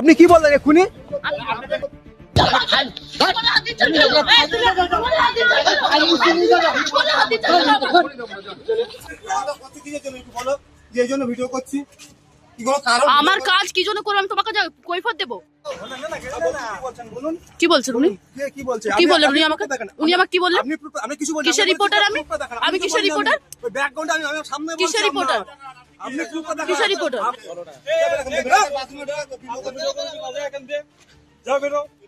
আপনি কি বললেন এক্ষুনি? যে জন্য ভিডিও করছি কি কোনো কারণ আমার কাজ কি জন্য করব আমি তোমাকে কৈফত দেবো। কি বলছেন উনি? কি বললেন উনি আমাকে? উনি আমাকে কি বললেন? আমি কিছু কিসের রিপোর্টার আমি? আমি কিসের বলিনি reporter? আমি সামনে কিসের আপনার। কিসের?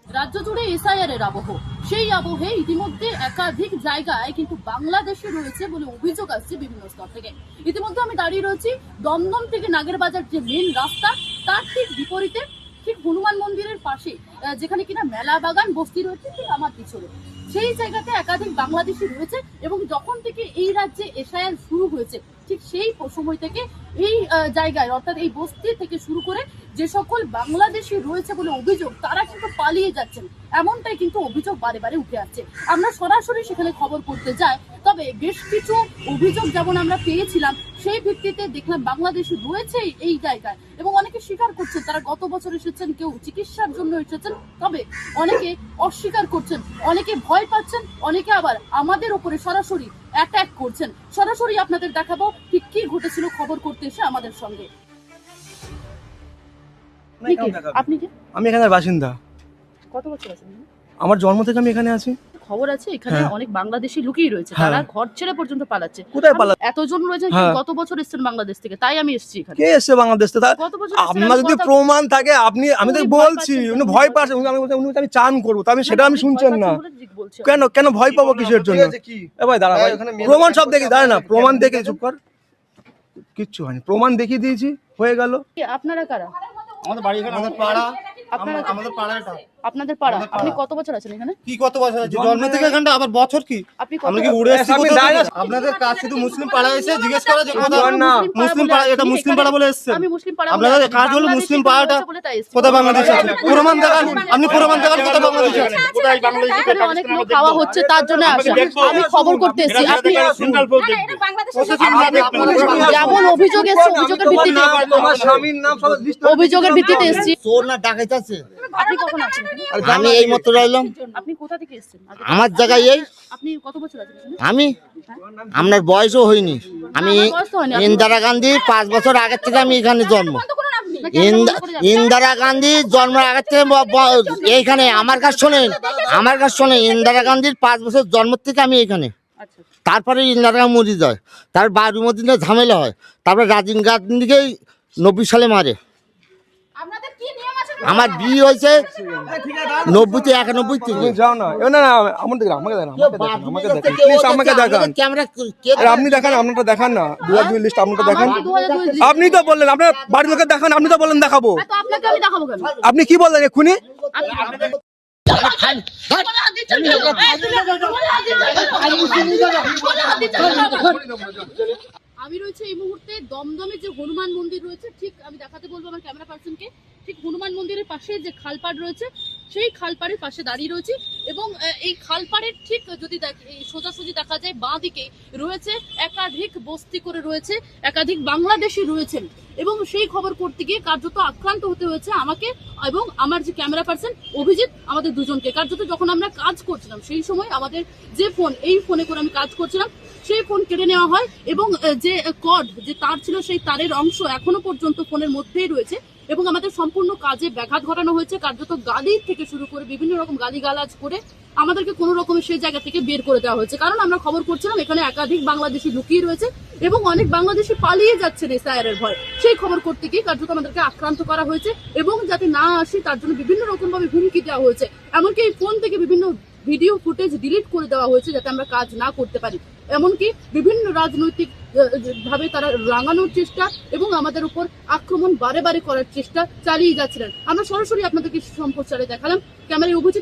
রাজ্য জুড়ে এসআইআর এর আবহ। সেই আবহে ইতিমধ্যে একাধিক জায়গায় কিন্তু বাংলাদেশে রয়েছে বলে অভিযোগ আসছে বিভিন্ন স্তর থেকে। ইতিমধ্যে আমি দাঁড়িয়ে রয়েছি দমদম থেকে নাগেরবাজার যে মেন রাস্তা তার ঠিক বিপরীতে ঠিক হনুমান মন্দিরের পাশে যেখানে কিনা মেলা বাগান বস্তি রয়েছে ঠিক আমার পিছনে। সেই জায়গাতে একাধিক বাংলাদেশি রয়েছে এবং যখন থেকে এই রাজ্যে এসআইআর শুরু হয়েছে ঠিক সেই সময় থেকে এই জায়গায়, অর্থাৎ এই বস্তি থেকে শুরু করে যে সকল বাংলাদেশি রয়েছে বলে অভিযোগ, তারা কিন্তু পালিয়ে যাচ্ছেন। এমনটাই কিন্তু অভিযোগ বারে বারে উঠে আসছে। আমরা সরাসরি সেখানে খবর করতে যাই, তবে বেশ কিছু অভিযোগ যেমন আমরা পেয়েছিলাম, সেই ভিত্তিতে দেখলাম বাংলাদেশি রয়েছে এই জায়গায় এবং অনেকে স্বীকার করছেন, তারা গত বছর এসেছেন, কেউ চিকিৎসার জন্য এসেছেন, তবে অনেকে অস্বীকার করছেন, অনেকে ভয় পাচ্ছেন, অনেকে আবার আমাদের উপরে সরাসরি অ্যাটাক করছেন। সরাসরি আপনাদের দেখাবো ঠিক কি ঘটেছিল খবর করতে এসে আমাদের সঙ্গে। আপনি কি? আমি এখানে বাসিন্দা। কত বছর আছেন? আমার জন্ম থেকে আমি এখানে আছি। খবর আছে? এখানে হ্যাঁ। অনেক বাংলাদেশি লুকিয়ে রয়েছে। হ্যাঁ। তারা ঘর ছেড়ে পর্যন্ত পালাচ্ছে। কোথায় পালা এতজন রয়েছে হ্যাঁ। গত বছর এসেছেন বাংলাদেশ থেকে তাই আমি এসেছি এখানে। কে এসছে বাংলাদেশ থেকে? গত বছর আপনার যদি প্রমাণ থাকে আপনি আমি তো বলছি উনি ভয় পাচ্ছেন উনি উনি আমি চান করব। তা আমি সেটা আমি শুনছেন না। কেন কেন ভয় পাবো কিসের জন্য? এ ভাই দাঁড়া ভাই প্রমাণ সব দেখি দাঁড়া না প্রমাণ দেখে চুপ কর। কিচ্ছু হয়নি। প্রমাণ দেখিয়ে দিয়েছি হয়ে গেল। কে, আপনারা কারা আমাদের বাড়ি এখানে আমাদের পাড়া আপনারা আমাদের পাড়া এটা আপনাদের পাড়া? আপনি কত বছর আছেন এখানে? কি কত বছর আছে জন্ম থেকে এখানটা আবার বছর কি? আপনি আমরা কি উড়ে এসেছি? আপনাদের কাজ শুধু মুসলিম পাড়া এসে জিজ্ঞেস করা যে বল না। মুসলিম পাড়া এটা মুসলিম পাড়া বলে এসেছেন। আমি মুসলিম পাড়া আপনাদের কাজ হলো মুসলিম পাড়াটা এসেছি। কোথায় বাংলাদেশ আছে? প্রমাণ দেখান। আপনি প্রমাণ দেখান কোথায় বাংলাদেশ আছে? এখানে অনেক লোক খাওয়া হচ্ছে তার জন্য আমি খবর করতে এসেছি আপনি যেমন অভিযোগ এসছে অভিযোগের ভিত্তিতে তোমার স্বামীর নাম সব অভিযোগের ভিত্তিতে এসেছি চোর না ডাকাইতে আছে আপনি কখন আছেন? আমি এই মতো রইলাম। আপনি কোথা থেকে এসেছেন? আমার জায়গায় এই। আপনি কত বছর আছেন আমি? আপনার বয়সও হয়নি। আমি ইন্দিরা গান্ধী পাঁচ বছর আগের থেকে আমি এখানে জন্ম? ইন্দিরা গান্ধী জন্মের আগের থেকে এইখানে আমার কাছে শোনেন আমার কাছে শোনেন ইন্দিরা গান্ধীর পাঁচ বছর জন্ম থেকে আমি এখানে। আচ্ছা তারপরে ইন্দিরা গান্ধী মরি যায়। তার বাড়ির মধ্যে ঝামেলা হয়। তারপরে রাজীব গান্ধীকেই নব্বই সালে মারে। আমার বিয়ে হয়েছে নব্বইতে একানব্বই থেকে। তুমি যাও না। এ না না আমাকে দেখান আমাকে দেখান আমাকে দেখান প্লিজ আমাকে দেখান। ক্যামেরা আপনি দেখান আপনারটা দেখান না। দু হাজার দুই লিস্ট আপনারটা দেখান। আমার তো 2002 লিস্ট। আপনি তো বললেন আপনার বাড়ির লোকের দেখান আপনি তো বললেন দেখাবো। তো আপনাকে আমি দেখাবো কেন? আপনি কি বললেন এক্ষুনি? আমি রয়েছে এই মুহূর্তে দমদমে যে হনুমান মন্দির রয়েছে, ঠিক আমি দেখাতে বলব আমার ক্যামেরা পার্সনকে ঠিক হনুমান মন্দিরের পাশে যে খালপাড় রয়েছে, সেই খালপাড়ের পাশে দাঁড়িয়ে রয়েছি এবং এই খালপাড়ের ঠিক যদি সোজাসুজি দেখা যায় বাঁ দিকে রয়েছে একাধিক বস্তি করে রয়েছে, একাধিক বাংলাদেশি রয়েছেন। এবং সেই খবর করতে গিয়ে কার্যত আক্রান্ত হতে হয়েছে আমাকে এবং আমার যে ক্যামেরা পার্সন অভিজিৎ, আমাদের দুজনকে। কার্যত যখন আমরা কাজ করছিলাম, সেই সময় আমাদের যে ফোন, এই ফোনে করে আমি কাজ করছিলাম, সেই ফোন কেটে নেওয়া হয় এবং যে কড যে তার ছিল সেই তারের অংশ এখনও পর্যন্ত ফোনের মধ্যেই রয়েছে। এবং আমাদের সম্পূর্ণ কাজে ব্যাঘাত ঘটানো হয়েছে। কার্যত গালি থেকে শুরু করে বিভিন্ন রকম গালিগালাজ করে আমাদেরকে কোনো রকমের সেই জায়গা থেকে বের করে দেওয়া হয়েছে। কারণ আমরা খবর করছিলাম, এখানে একাধিক বাংলাদেশি লুকিয়ে রয়েছে এবং অনেক বাংলাদেশি পালিয়ে যাচ্ছে এসআইআর এর ভয়। সেই খবর করতে গিয়ে কার্যত আমাদেরকে আক্রান্ত করা হয়েছে এবং যাতে না আসি, তার জন্য বিভিন্ন রকম ভাবে হুমকি দেওয়া হয়েছে। এমনকি এই ফোন থেকে বিভিন্ন ভিডিও ফুটেজ ডিলিট করে দেওয়া হয়েছে যাতে আমরা কাজ না করতে পারি। এমনকি বিভিন্ন রাজনৈতিক ভাবে তারা রাঙানোর চেষ্টা এবং আমাদের উপর আক্রমণ বারে বারে করার চেষ্টা চালিয়ে যাচ্ছিলেন। আমরা সরাসরি আপনাদেরকে সম্প্রচারে দেখালাম। ক্যামেরায় উপস্থিত